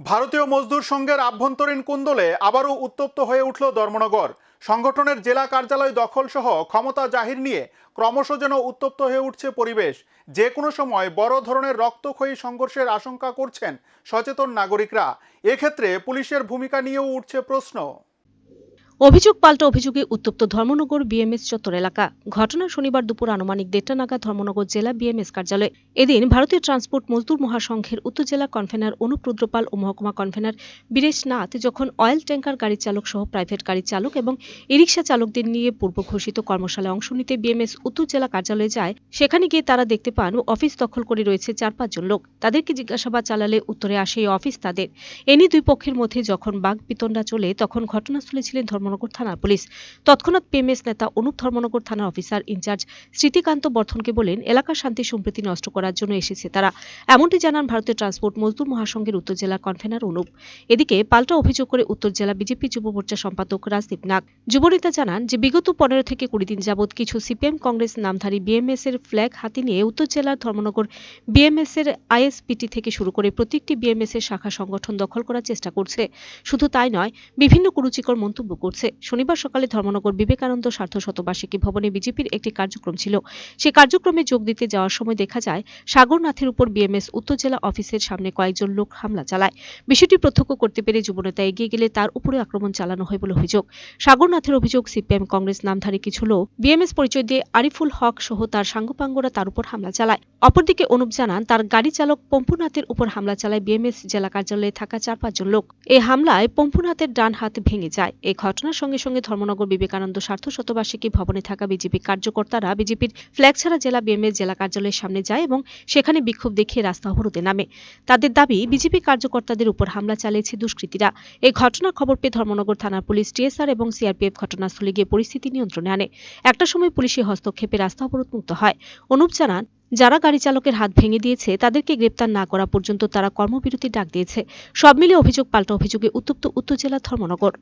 ভারতীয় মজদুর সংঘের আভ্যন্তরীণ কুন্দলে আবারও উত্তপ্ত হয়ে উঠল ধর্মনগর। সংগঠনের জেলা কার্যালয় দখল সহ ক্ষমতা জাহির নিয়ে ক্রমশ যেন উত্তপ্ত হয়ে উঠছে পরিবেশ। যে কোনো সময় বড় ধরনের রক্তক্ষয়ী সংঘর্ষের আশঙ্কা করছেন সচেতন নাগরিকরা। এক্ষেত্রে পুলিশের ভূমিকা নিয়েও উঠছে প্রশ্ন। অভিযোগ পাল্টা অভিযোগে উত্তপ্ত ধর্মনগর বিএমএস চত্বর এলাকা। ঘটনা শনিবার দুপুর আনুমানিক দেড়টা নাগাদ ধর্মনগর জেলা বিএমএস কার্যালয়। এদিন ভারতীয় ট্রান্সপোর্ট মজদুর মহাসংঘের উত্তর জেলা কনভেনার অনুপ রুদ্রপাল ও মহকুমা কনভেনার বীরেশ নাথ যখন অয়েল ট্যাঙ্কার গাড়ি চালক সহ প্রাইভেট গাড়ি চালক এবং ই রিক্সা চালকদের নিয়ে পূর্ব ঘোষিত কর্মশালায় অংশ নিতে বিএমএস উত্তর জেলা কার্যালয়ে যায়, সেখানে গিয়ে তারা দেখতে পান অফিস দখল করে রয়েছে চার পাঁচজন লোক। তাদেরকে জিজ্ঞাসাবাদ চালালে উত্তরে আসে এই অফিস তাদের। এ নিয়ে দুই পক্ষের মধ্যে যখন বাঘ বিতণ্ডা চলে, তখন ঘটনাস্থলে ছিলেন ধর্মনগর থানার পুলিশ। তৎক্ষণাৎ পিএমএস নেতা অনুপ ধর্মনগর থানার অফিসার ইনচার্জ স্মৃতিকান্ত বর্ধনকে বলেন, এলাকার শান্তি সম্প্রীতি নষ্ট করার জন্য এসেছে তারা। এমনটি জানান ভারতীয় ট্রান্সপোর্ট মজদুর মহাসংঘের উত্তর জেলার কনভেনার অনুপ। এদিকে পাল্টা অভিযোগ করে উত্তর জেলা বিজেপি যুব মোর্চা সম্পাদক রাজদীপ নাগ। যুবনেতা জানান যে, বিগত পনেরো থেকে কুড়ি দিন যাবৎ কিছু সিপিএম কংগ্রেস নামধারী বিএমএস এর ফ্ল্যাগ হাতে নিয়ে উত্তর জেলার ধর্মনগর বিএমএস এর আইএসপিটি থেকে শুরু করে প্রত্যেকটি বিএমএস এর শাখা সংগঠন দখল করার চেষ্টা করছে। শুধু তাই নয়, বিভিন্ন কুরুচিকর মন্তব্য করছে। শনিবার সকালে ধর্মনগর বিবেকানন্দ স্বার্থ শতবার্ষিকী ভবনে বিজেপির একটি কার্যক্রম ছিল। সেই কার্যক্রমে যোগ দিতে যাওয়ার সময় দেখা যায়, সাগরনাথের উপর বিএমএস উত্তর জেলা অফিসের সামনে কয়েকজন লোক হামলা চালায়। বিষয়টি প্রত্যক্ষ করতে পেরে যুবনেতা এগিয়ে গেলে তার উপরে আক্রমণ চালানো হয় বলে অভিযোগ। সাগরনাথের অভিযোগ, সিপিএম কংগ্রেস নামধারী কিছু লোক, বিএমএস পরিচয় দিয়ে আরিফুল হক সহ তার সাঙ্গপাঙ্গরা তার উপর হামলা চালায়। অপরদিকে অনুপ জানান, তার গাড়ি চালক পম্পুনাথের উপর হামলা চালায় বিএমএস জেলা কার্যালয়ে থাকা চার পাঁচজন লোক। এই হামলায় পম্পুনাথের ডান হাত ভেঙে যায়। এই ঘটনার সঙ্গে সঙ্গে ধর্মনগর বিবেকানন্দ স্বার্থ শতবার্ষিকী ভবনে থাকা বিজেপি কার্যকর্তারা বিজেপির ফ্ল্যাগ ছাড়া জেলা বিএমএস জেলা কার্যালয়ের সামনে যায় এবং সেখানে বিক্ষোভ দেখিয়ে রাস্তা অবরোধে নামে। তাদের দাবি, বিজেপি কার্যকর্তাদের উপর হামলা চালিয়েছে দুষ্কৃতীরা। এই ঘটনার খবর পেয়ে ধর্মনগর থানার পুলিশ, টিএসআর এবং সিআরপিএফ ঘটনাস্থলে গিয়ে পরিস্থিতি নিয়ন্ত্রণে আনে। একটা সময় পুলিশি হস্তক্ষেপে রাস্তা অবরোধ মুক্ত হয়। অনুপ জানান, যারা গাড়ি চালকের হাত ভেঙে দিয়েছে, তাদেরকে গ্রেপ্তার না করা পর্যন্ত তারা কর্মবিরতি ডাক দিয়েছে। সব মিলিয়ে অভিযোগ, পাল্টা অভিযোগে উত্তপ্ত উত্তর জেলা ধর্মনগর।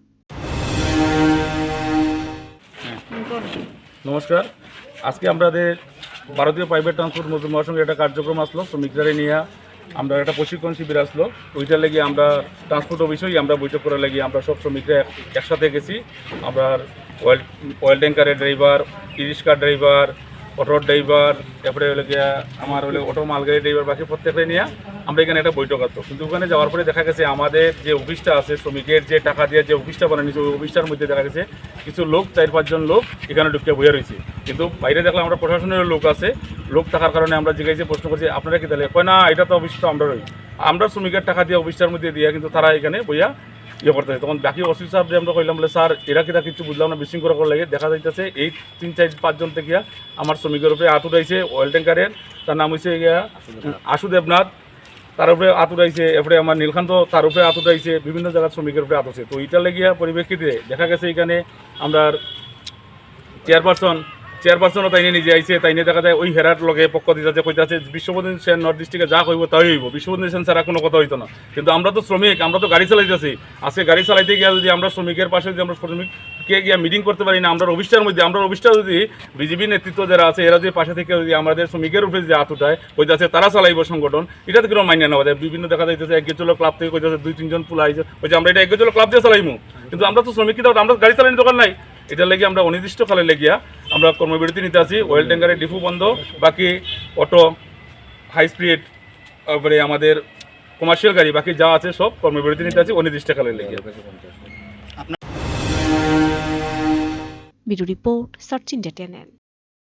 নমস্কার। আজকে আমাদের ভারতীয় প্রাইভেট ট্রান্সপোর্ট মজদুর মহাসংঘের একটা কার্যক্রম আসলো, শ্রমিকদের নিয়ে আমরা একটা প্রশিক্ষণ শিবির আসলো। ওইটার লেগে আমরা ট্রান্সপোর্ট অফিসেই আমরা বৈঠক করার লাগি আমরা সব শ্রমিকরা একসাথে গেছি। আমরা অয়েল অয়েল ট্যাঙ্কারের ড্রাইভার ইরিক্সা ড্রাইভার অটোর ড্রাইভার তারপরে হলো গিয়া আমার হলো অটো মালগাড়ি ড্রাইভার বাকি প্রত্যেকটা নিয়ে আমরা এখানে একটা বৈঠক আসতো কিন্তু ওখানে যাওয়ার পরে দেখা গেছে আমাদের যে অফিসটা আছে শ্রমিকের যে টাকা দিয়ে যে অফিসটা বানানো হয়েছে, ওই অফিসটার মধ্যে দেখা গেছে কিছু লোক চার পাঁচজন লোক এখানে ঢুকিয়ে বইয়া রয়েছে। কিন্তু বাইরে দেখলাম আমরা প্রশাসনের লোক আছে লোক থাকার কারণে আমরা জিজ্ঞাসা প্রশ্ন করছি আপনারা কি তাহলে? কয় না এটা তো অফিস তো আমরা রই। আমরা শ্রমিকের টাকা দিয়ে অফিসটার মধ্যে দিয়ে কিন্তু তারা এখানে বইয়া ইয়ে করতে তখন বাকি অফিস যে আমরা কইলাম বলে স্যার এরা কিরা কিছু বুঝলাম না বিশৃঙ্খলা করার লাগে। দেখা যাইতেছে এই তিন চার পাঁচজন থেকে আমার শ্রমিকের উপরে আট উঠাইছে অয়েল ট্যাঙ্কারের তার নাম হয়েছে আশু দেবনাথ তার উপরে আত উঠাইছে, এরপরে আমার নীলকান্ত তার উপরে আত উঠাইছে, বিভিন্ন জায়গার শ্রমিকের উপরে আত হচ্ছে তো এটা লেগিয়া পরিপ্রেক্ষিতে দেখা গেছে এখানে আমরা চেয়ারপারসন চেয়ারপারসনও তাইনে নিজে আইছে তাইনে দেখা যায় ওই হেরার লগে পক্ষ দিতে কইতাছে বিশ্ববন্ধন সেন নর্থ ডিস্ট্রিক্টে যা কইব তাই হইব। বিশ্ববন্ধন সেন ছাড়া কোনো কথা হইতো না। কিন্তু আমরা তো শ্রমিক, আমরা তো গাড়ি চালাইতেছি। আজকে গাড়ি চালাইতে গিয়া যদি আমরা শ্রমিকের পাশে যদি আমরা শ্রমিককে গিয়ে মিটিং করতে পারি না আমরা অফিসটার মধ্যে আমরা অফিসটা যদি বিজেপি নেতৃত্ব যারা আছে, এরা যদি পাশে থেকে যদি আমাদের শ্রমিকের উপরে যে হাত উঠায়, কইতাছে তারা চালাইব সংগঠন এটা তো কোনো মান্য নেওয়া যায়। বিভিন্ন দেখা যাইতেছে, এক চলো ক্লাব থেকে কইতাছে, দুই, তিনজন পুলা আইছে। কইছে, আমরা এটা এক চলো ক্লাব দিয়ে চালাইমু। কিন্তু আমরা তো শ্রমিক কিন্তু আমরা গাড়ি চালানি দোকান নাই। এটা লেগে আমরা অনির্দিষ্টকালে লেগিয়া আমরা কর্মবিরতি নিতে আসি ওয়েল ট্যাঙ্কারের ডিপু বন্ধ। বাকি অটো হাই স্পিড তারপরে আমাদের কমার্শিয়াল গাড়ি, বাকি যা আছে সব কর্মবিরতি নিতে আসি অনির্দিষ্টকালে লেগে রিপোর্ট